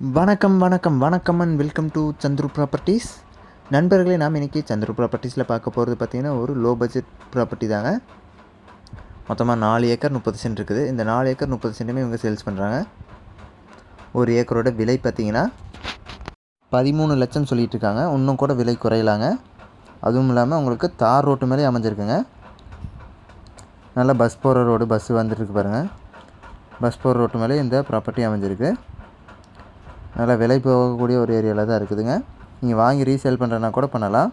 வணக்கம் வணக்கம் வணக்கம் and welcome to Chandru properties நண்பர்களே நாம் இன்றைக்கி சந்துரு ப்ராப்பர்ட்டிஸில் பார்க்க போகிறது பார்த்திங்கன்னா ஒரு லோ பட்ஜெட் ப்ராப்பர்ட்டி தாங்க. மொத்தமாக நாலு ஏக்கர் முப்பது சென்ட் இருக்குது. இந்த நாலு ஏக்கர் முப்பது சென்ட்டுமே இவங்க சேல்ஸ் பண்ணுறாங்க ஒரு ஏக்கரோட விலை பார்த்திங்கன்னா பதிமூணு லட்சம் சொல்லிட்டு இருக்காங்க இன்னும் கூட விலை குறையலாங்க. அதுவும் இல்லாமல் உங்களுக்கு தார் ரோட்டு மேலே அமைஞ்சிருக்குங்க. நல்லா பஸ் போகிற ரோடு பஸ்ஸு வந்துட்டுருக்கு பாருங்கள் பஸ் போகிற ரோட்டு மேலே இந்த ப்ராப்பர்ட்டி அமைஞ்சிருக்கு. நல்லா விலை போகக்கூடிய ஒரு ஏரியாவில் தான் இருக்குதுங்க. நீங்கள் வாங்கி ரீசேல் பண்ணுறனா கூட பண்ணலாம்.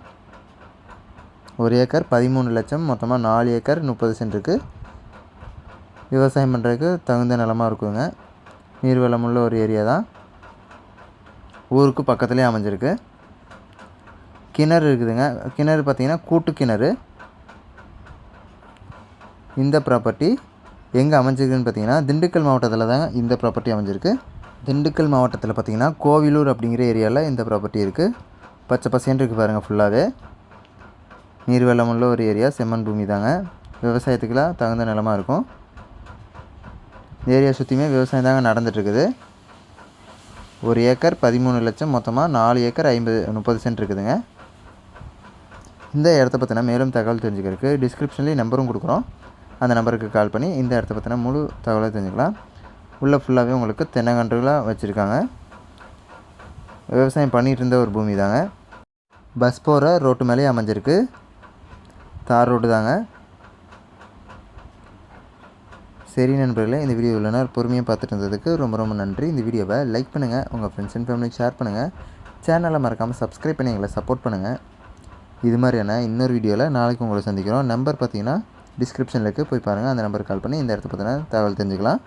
ஒரு ஏக்கர் பதிமூணு லட்சம் மொத்தமாக நாலு ஏக்கர் முப்பது சென்ட்ருக்கு விவசாயம் பண்ணுறதுக்கு தகுந்த நிலமாக இருக்குங்க. நீர்வளம் உள்ள ஒரு ஏரியா தான். ஊருக்கு பக்கத்துலேயே அமைஞ்சிருக்கு. கிணறு இருக்குதுங்க. கிணறு பார்த்திங்கன்னா கூட்டு கிணறு. இந்த ப்ராப்பர்ட்டி எங்கே அமைஞ்சிருக்குன்னு பார்த்தீங்கன்னா திண்டுக்கல் மாவட்டத்தில் தான் இந்த ப்ராப்பர்ட்டி அமைஞ்சிருக்கு. திண்டுக்கல் மாவட்டத்தில் பார்த்தீங்கன்னா கோவிலூர் அப்படிங்கிற ஏரியாவில் இந்த ப்ராப்பர்ட்டி இருக்குது பச்சை பசேன்னு இருக்குது பாருங்கள் ஃபுல்லாகவே நீர்வளம் உள்ள ஒரு ஏரியா செம்மண் பூமி தாங்க. விவசாயத்துக்கெலாம் தகுந்த நிலமாக இருக்கும். இந்த ஏரியா சுற்றியுமே விவசாயம் தாங்க நடந்துகிட்ருக்குது ஒரு ஏக்கர் பதிமூணு லட்சம் மொத்தமாக நாலு ஏக்கர் ஐம்பது முப்பது சென்ட் இருக்குதுங்க. இந்த இடத்த பற்றின மேலும் தகவல் தெரிஞ்சுக்கிறதுக்கு டிஸ்கிரிப்ஷன்லேயும் நம்பரும் கொடுக்குறோம். அந்த நம்பருக்கு கால் பண்ணி இந்த இடத்த பற்றின முழு தகவலை தெரிஞ்சுக்கலாம். உள்ளே ஃபுல்லாகவே உங்களுக்கு தென்னங்கன்றுகளாக வச்சுருக்காங்க. விவசாயம் பண்ணிகிட்டு இருந்த ஒரு பூமி தாங்க. பஸ் போகிற ரோட்டு மேலேயே அமைஞ்சிருக்கு. தார் ரோடு தாங்க. சரி நண்பர்களே இந்த வீடியோ இல்லைனா பொறுமையாக பார்த்துட்டு இருந்ததுக்கு ரொம்ப ரொம்ப நன்றி. இந்த வீடியோவை லைக் பண்ணுங்கள் உங்கள் ஃப்ரெண்ட்ஸ் அண்ட் ஃபேமிலிக்கு ஷேர் பண்ணுங்கள் சேனலை மறக்காமல் சப்ஸ்கிரைப் பண்ணி எங்களை சப்போர்ட் பண்ணுங்கள் இது மாதிரியான இன்னொரு வீடியோவில் நாளைக்கு உங்களை சந்திக்கிறோம். நம்பர் பார்த்தீங்கன்னா டிஸ்கிரிப்ஷனில் இருக்குது போய் பாருங்கள் அந்த நம்பருக்கு கால் பண்ணி இந்த இடத்த பற்றின தகவல் தெரிஞ்சுக்கலாம்.